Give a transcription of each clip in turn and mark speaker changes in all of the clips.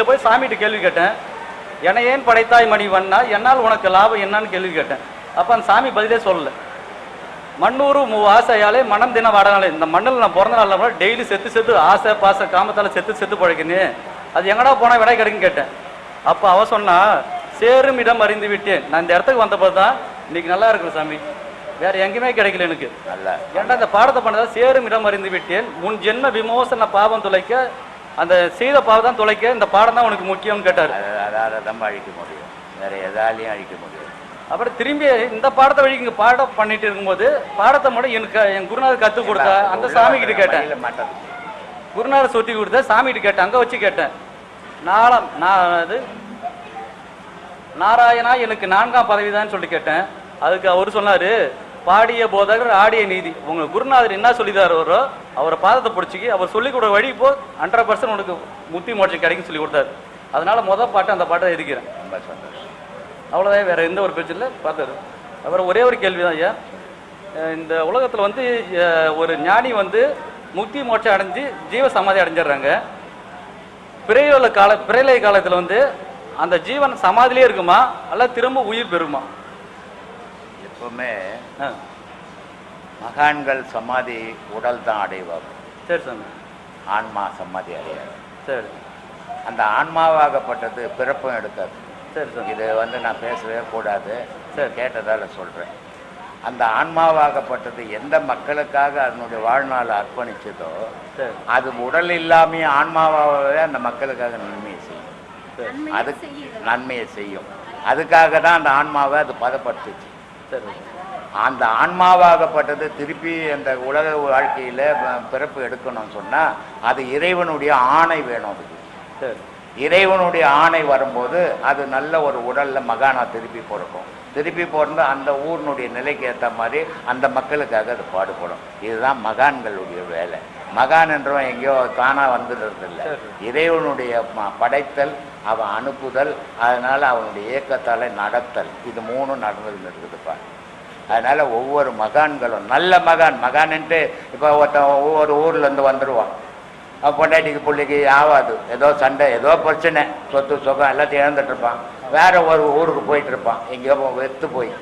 Speaker 1: திருப்பதியில் போய் சாமிகிட்ட கேள்வி கேட்டேன். என்னை ஏன் படைத்தாய் மணி வண்ணா என்னால் உனக்கு லாபம் என்னன்னு கேள்வி கேட்டேன். அப்போ அந்த சாமி பதிலே சொல்லல. மண்ணூறு மூ ஆசையாலே மனம் தின வாடனாலே இந்த மண்ணில் நான் பிறந்த நாளில் டெய்லி செத்து செத்து ஆசை பாச காமத்தால் செத்து செத்து பழைக்கினே அது எங்கடா போனால் விடை கிடைக்குன்னு கேட்டேன். அப்போ அவ சொன்னா சேரும் இடம் அறிந்து விட்டேன். நான் இந்த இடத்துக்கு வந்தபோது தான் இன்னைக்கு நல்லா இருக்குது சாமி? வேற எங்கேயுமே கிடைக்கல எனக்கு. ஏன்டா இந்த பாடத்தை பண்ணதா? சேரும் இடம் அறிந்து விட்டேன். உன் ஜென்ம விமோசன பாவம் துளைக்க அந்த செய்த பாவம் தான் துளைக்க இந்த பாடம் தான் உனக்கு முக்கியம்னு கேட்டார்.
Speaker 2: அதால் நம்ம அழிக்க முடியும். வேற எதாலையும் அழிக்க முடியும்.
Speaker 1: அப்புறம் திரும்பி இந்த பாடத்தை வழி இங்க பாடம் பண்ணிட்டு இருக்கும்போது பாடத்தை மட்டும் எனக்கு என் குருநாதர் கற்றுக் கொடுத்தா அந்த சாமி கிட்ட கேட்டேன். குருநாதர் சொல்லி கொடுத்த சாமி கிட்ட கேட்டேன் அங்க வச்சு கேட்டேன். நாலாம் நான் அது நாராயணா எனக்கு நான்காம் பதவி தான் சொல்லி கேட்டேன். அதுக்கு அவர் சொன்னாரு பாடிய போதகர் ஆடிய நீதி. உங்க குருநாதர் என்ன சொல்லிதார் அவரோ அவரை பாதத்தை பிடிச்சிக்கி அவர் சொல்லி கொடுத்த வழி இப்போ ஹண்ட்ரட் பர்சன்ட் உனக்கு முத்தி மோட்சம் கிடைக்கும் சொல்லி கொடுத்தாரு. அதனால முத பாட்டு அந்த பாட்டை எதுக்கிறேன்?
Speaker 2: சந்தோஷம்.
Speaker 1: அவ்வளோதான் வேற எந்த ஒரு பேச்சு இல்லை. பார்த்தாரு. அப்புறம் ஒரே ஒரு கேள்வி தான் ஐயா இந்த உலகத்தில் வந்து ஒரு ஞானி வந்து முக்தி மோட்சம் அடைஞ்சு ஜீவ சமாதி அடைஞ்சிடுறாங்க. பிறையுள்ள கால பிறைலை காலத்தில் வந்து அந்த ஜீவன் சமாதிலே இருக்குமா? அல்ல திரும்ப உயிர் பெறுமா?
Speaker 2: எப்பவுமே மகான்கள் சமாதி உடல் தான் அடைவாங்க
Speaker 1: சரி சாமி.
Speaker 2: ஆன்மா சமாதி அடையாது.
Speaker 1: சரி.
Speaker 2: அந்த ஆன்மாவாகப்பட்டது பிறப்பும் எடுக்காது.
Speaker 1: சரி சாமி.
Speaker 2: இது வந்து நான் பேசவே கூடாது.
Speaker 1: சரி.
Speaker 2: கேட்டதால சொல்றேன். அந்த ஆன்மாவாகப்பட்டது எந்த மக்களுக்காக அதனுடைய வாழ்நாளை அர்ப்பணிச்சதோ
Speaker 1: சரி.
Speaker 2: அது உடல் இல்லாமையே ஆன்மாவாகவே அந்த மக்களுக்காக நன்மையை செய்யும்.
Speaker 1: சரி.
Speaker 2: அது நன்மையை செய்யும். அதுக்காக தான் அந்த ஆன்மாவை அது பதப்படுத்துச்சு.
Speaker 1: சரி
Speaker 2: அந்த ஆன்மாவாகப்பட்டது திருப்பி அந்த உலக வாழ்க்கையில பிறப்பு எடுக்கணும்னு சொன்னா அது இறைவனுடைய ஆணை வேணும் அதுக்கு.
Speaker 1: சரி.
Speaker 2: இறைவனுடைய ஆணை வரும்போது அது நல்ல ஒரு உடல்ல மகானா திருப்பி பிறக்கும். திருப்பி பிறந்து அந்த ஊரினுடைய நிலைக்கு ஏற்ற மாதிரி அந்த மக்களுக்காக அது பாடுபடும். இதுதான் மகான்களுடைய வேலை. மகான் என்றவன் எங்கேயோ தானா வந்துடுறது இல்லை
Speaker 1: சரி.
Speaker 2: இறைவனுடைய படைத்தல் அவன் அனுப்புதல் அதனால அவனுடைய இயக்கத்தால நடத்தல். இது மூணும் நடந்துன்னு இருக்குதுப்பா அதனால ஒவ்வொரு மகான்களும் நல்ல மகான் மகான்ன்ட்டு இப்போ ஒருத்தன் ஒவ்வொரு ஊர்ல இருந்து வந்துடுவான் பொண்டாட்டிக்கு பிள்ளைக்கு ஆகாது ஏதோ சண்டை ஏதோ பிரச்சனை. சொத்து சுகம் எல்லாத்தையும் இழந்துட்டு இருப்பான். ஒரு ஊருக்கு போயிட்டு இருப்பான். எங்கேயோ வெத்து போய்.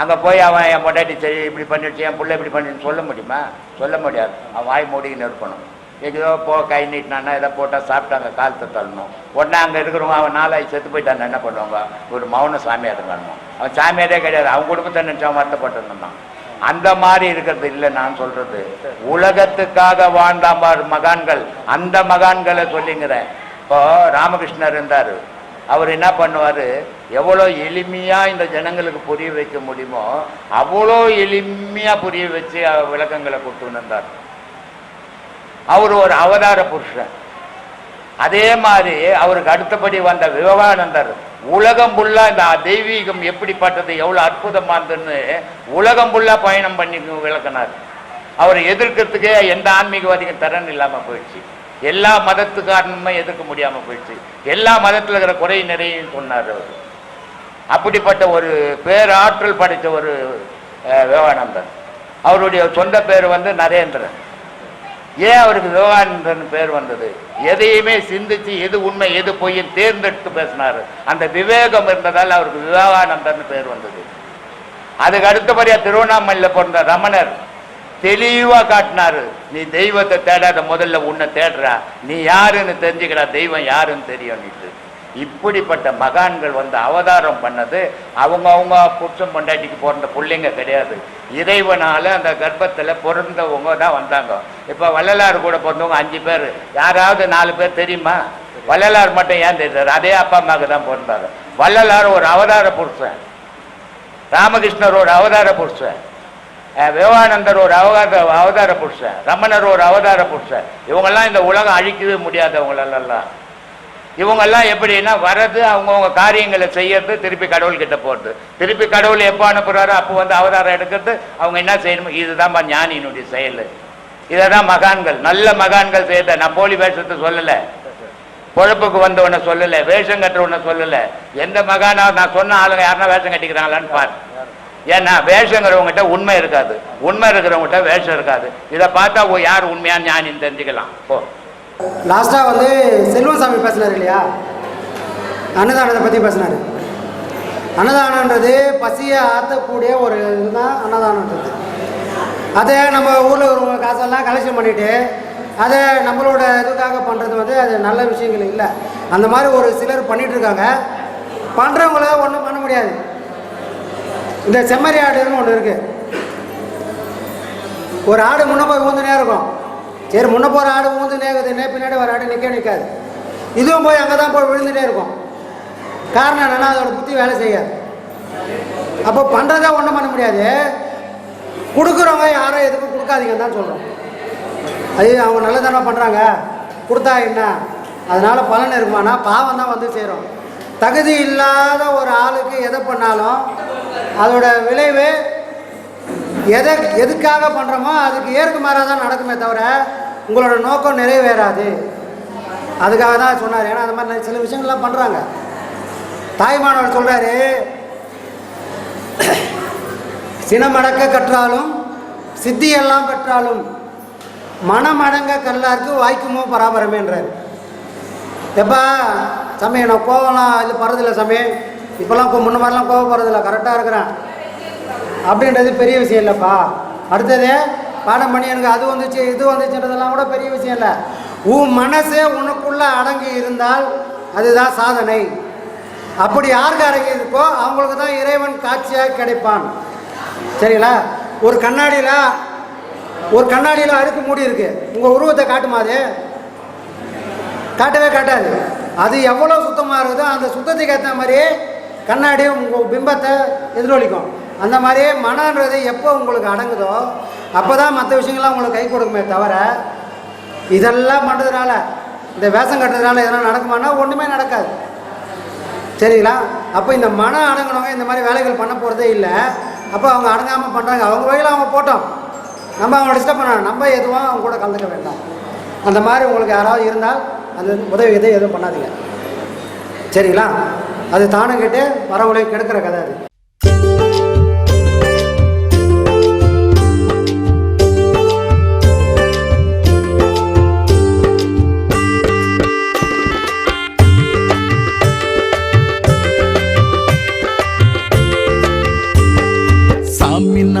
Speaker 2: அங்கே போய் அவன் என் பொண்டாட்டி சரி இப்படி பண்ணிடுச்சு என் பிள்ளை இப்படி பண்ணிடுன்னு சொல்ல முடியுமா? சொல்ல முடியாது. அவன் வாய் மூடிக்கின்னு இருக்கணும். எங்கேயோ போ கை நீட்டினான்னா எதை போட்டால் சாப்பிட்டாங்க காலத்தை தள்ளணும் உடனே அங்கே இருக்கிறவங்க அவன் நாளாய் செத்து போயிட்டான்னு என்ன பண்ணுவாங்க? ஒரு மௌன சாமியார் காரணம் அவன் சாமியாரே கிடையாது. அவன் குடும்பத்தை நினச்சவன் வருத்தப்பட்டு இருந்தான். அந்த மாதிரி இருக்கிறது இல்லை நான் சொல்றது. உலகத்துக்காக வாழ்ந்தாம மகான்கள் அந்த மகான்களை சொல்லிங்கிறேன் இப்போ ராமகிருஷ்ணர் இருந்தார். அவர் என்ன பண்ணுவார்? எவ்வளோ எளிமையாக இந்த ஜனங்களுக்கு புரிய வைக்க முடியுமோ அவ்வளோ எளிமையாக புரிய வச்சு விளக்கங்களை கொடுத்துன்னு இருந்தார் அவர் ஒரு அவதார புருஷன். அதே மாதிரி அவருக்கு அடுத்தபடி வந்த விவேகானந்தர். உலகம் ஃபுல்லாக இந்த தெய்வீகம் எப்படிப்பட்டது எவ்வளவு அற்புதமானதுன்னு உலகம் ஃபுல்லாக பயணம் பண்ணி விளக்கினார். அவரை எதிர்க்கிறதுக்கே எந்த ஆன்மீகவாதிக்கும் திறன் இல்லாம போயிடுச்சு. எல்லா மதத்துக்காரனுமே எதிர்க்க முடியாம போயிடுச்சு. எல்லா மதத்துல இருக்கிற குறை நிறையும் சொன்னார் அவர். அப்படிப்பட்ட ஒரு பேராற்றல் படைத்த ஒரு விவேகானந்தர். அவருடைய சொந்த பேர் வந்து நரேந்திரன். ஏன் அவருக்கு விவேகானந்தன் பேர் வந்தது? எதையுமே சிந்திச்சு எது உண்மை எது பொய்யும் தேர்ந்தெடுத்து பேசினாரு. அந்த விவேகம் இருந்ததால் அவருக்கு விவேகானந்தர்னு பேர் வந்தது. அதுக்கு அடுத்தபடியா திருவண்ணாமலையில் பிறந்த ரமணர் தெளிவா காட்டினாரு. நீ தெய்வத்தை தேடாத முதல்ல உன்னை தேடுறா. நீ யாருன்னு தெரிஞ்சுக்கிறா தெய்வம் யாருன்னு தெரியும் நீட்டு இப்படிப்பட்ட மகான்கள் வந்து அவதாரம் பண்ணது அவங்க அவங்க புருஷன் பொண்டாட்டிக்கு பிறந்த பிள்ளைங்க கிடையாது. இறைவனால அந்த கர்ப்பத்தில் பிறந்தவங்க தான் வந்தாங்க. இப்போ வள்ளலார் கூட பிறந்தவங்க அஞ்சு பேர். யாராவது நாலு பேர் தெரியுமா? வள்ளலார் மட்டும் ஏன் தெரியாது அதே அப்பா அம்மாவுக்கு தான் பிறந்தாரு. வள்ளலார் ஒரு அவதார புருஷன். ராமகிருஷ்ணர் ஒரு அவதார புருஷன். அஹ் விவேகானந்தர் ஒரு அவதார அவதார புருஷன். ரமணர் ஒரு அவதார புருஷன். இவங்கெல்லாம் இந்த உலகம் அழிக்கவே முடியாதவங்களெல்லாம். இவங்கெல்லாம் எப்படின்னா வர்றது அவங்கவுங்க காரியங்களை செய்யறது திருப்பி கடவுள்கிட்ட போகிறது திருப்பி கடவுள் எப்போ அனுப்புகிறாரோ அப்போ வந்து அவதாரம் எடுக்கிறது அவங்க என்ன செய்யணும் இதுதான்ப்பா ஞானியினுடைய செயல். இதை தான் மகான்கள் நல்ல மகான்கள் செய்த நான் போலி வேஷத்தை சொல்லலை. பொழப்புக்கு வந்தவனை சொல்லலை வேஷம் கட்டுறவனை சொல்லலை. எந்த மகானா நான் சொன்ன ஆளுங்க யாருன்னா வேஷம் கட்டிக்கிறாங்களான்னு பாரு. ஏன்னா வேஷங்கிறவங்ககிட்ட உண்மை இருக்காது. உண்மை இருக்கிறவங்ககிட்ட வேஷம் இருக்காது. இதை பார்த்தா யார் உண்மையான ஞானின்னு தெரிஞ்சுக்கலாம். போ.
Speaker 3: லாஸ்ட்டாக வந்து செல்வசாமி பேசினார் இல்லையா? அன்னதானத்தை பற்றி பேசினார். அன்னதானன்றது பசியை ஆற்றக்கூடிய ஒரு இதுதான் அன்னதானன்றது அதை நம்ம ஊரில் இருக்கிறவங்க காசெல்லாம் கலெக்ஷன் பண்ணிவிட்டு அதை நம்மளோட இதுக்காக பண்ணுறது வந்து அது நல்ல விஷயங்கள் இல்லை. அந்த மாதிரி ஒரு சிலர் பண்ணிகிட்ருக்காங்க இருக்காங்க பண்ணுறவங்கள ஒன்றும் பண்ண முடியாது. இந்த செம்மறி ஆடுன்னு ஒன்று இருக்குது ஒரு ஆடு முன்னே போய் ஊந்துனே இருக்கும். சரி முன்ன போகிற ஆடு ஊந்துனே இருக்குது நே பின்னாடி ஒரு ஆடு நிற்க நிற்காது இதுவும் போய் அங்கே தான் போய் விழுந்துட்டே இருக்கும். காரணம் என்னென்னா அதோட புத்தி வேலை செய்யாது. அப்போ பண்ணுறதா ஒன்றும் பண்ண முடியாது. கொடுக்குறவங்க யாரும் எதுக்கும் கொடுக்காதீங்கன்னு தான் சொல்கிறோம் அது அவங்க நல்லதானே பண்ணுறாங்க கொடுத்தா என்ன? அதனால் பலன் இருக்குமானா பாவம் தான் வந்து சேரும். தகுதி இல்லாத ஒரு ஆளுக்கு எதை பண்ணாலும் அதோட விளைவு எதை எதுக்காக பண்ணுறோமோ அதுக்கு ஏற்கு மாறாக தான் நடக்குமே தவிர உங்களோட நோக்கம் நிறைவேறாது. அதுக்காக தான் சொன்னார். ஏன்னா அந்த மாதிரி சில விஷயங்கள்லாம் பண்ணுறாங்க தாய்மானவர் சொல்கிறாரு சினமடக்க கற்றாலும் சித்தியெல்லாம் பெற்றாலும் மனமடங்க கல்லாருக்கு வாய்க்குமோ பராபரமேன்றார். எப்பா சமயம் நான் கோவம்லாம் இது படுறதில்ல சமயம். இப்போல்லாம் முன்ன மாதிரிலாம் கோவப்படுறதில்ல. கரெக்டாக இருக்கிறேன். அப்படின்றது பெரிய விஷயம் இல்லைப்பா. அடுத்தது பாடம் பண்ணி எனக்கு அது வந்துச்சு இது வந்துச்சுன்றதெல்லாம் கூட பெரிய விஷயம் இல்லை. உன் மனசே உனக்குள்ளே அடங்கி இருந்தால் அதுதான் சாதனை. அப்படி யாருக்கு அடங்கி இருக்கோ அவங்களுக்கு தான் இறைவன் காட்சியாக கிடைப்பான். சரிங்களா? ஒரு கண்ணாடியில் ஒரு கண்ணாடியில் அழுக்கு மூடி இருக்கு. உங்கள் உருவத்தை காட்டுமா அது? காட்டவே காட்டாது. அது எவ்வளோ சுத்தமாக இருக்குதோ அந்த சுத்தத்துக்கு ஏற்ற மாதிரி கண்ணாடி உங்கள் பிம்பத்தை எதிரொலிக்கும். அந்த மாதிரியே மனன்றது எப்போ உங்களுக்கு அடங்குதோ அப்போ தான் மற்ற விஷயங்கள்லாம் உங்களுக்கு கை கொடுக்குமே தவிர இதெல்லாம் பண்ணுறதுனால இந்த வேஷம் கட்டுறதுனால எதனா நடக்குமானா ஒன்றுமே நடக்காது. சரிங்களா? அப்போ இந்த மனம் அடங்கினவங்க இந்த மாதிரி வேலைகள் பண்ண போகிறதே இல்லை. அப்போ அவங்க அடங்காமல் பண்ணுறாங்க அவங்க வகையில் அவங்க போட்டோம். நம்ம அவங்க டிஸ்டர்ப் பண்ணணும் நம்ம எதுவும் அவங்க கூட கலந்துக்க வேண்டாம். அந்த மாதிரி உங்களுக்கு யாராவது இருந்தால் அந்த உதவி எதுவும் எதுவும் பண்ணாதீங்க. சரிங்களா? அது தானும் கேட்டு வரவங்களையும் கெடுக்கிற கதை அது.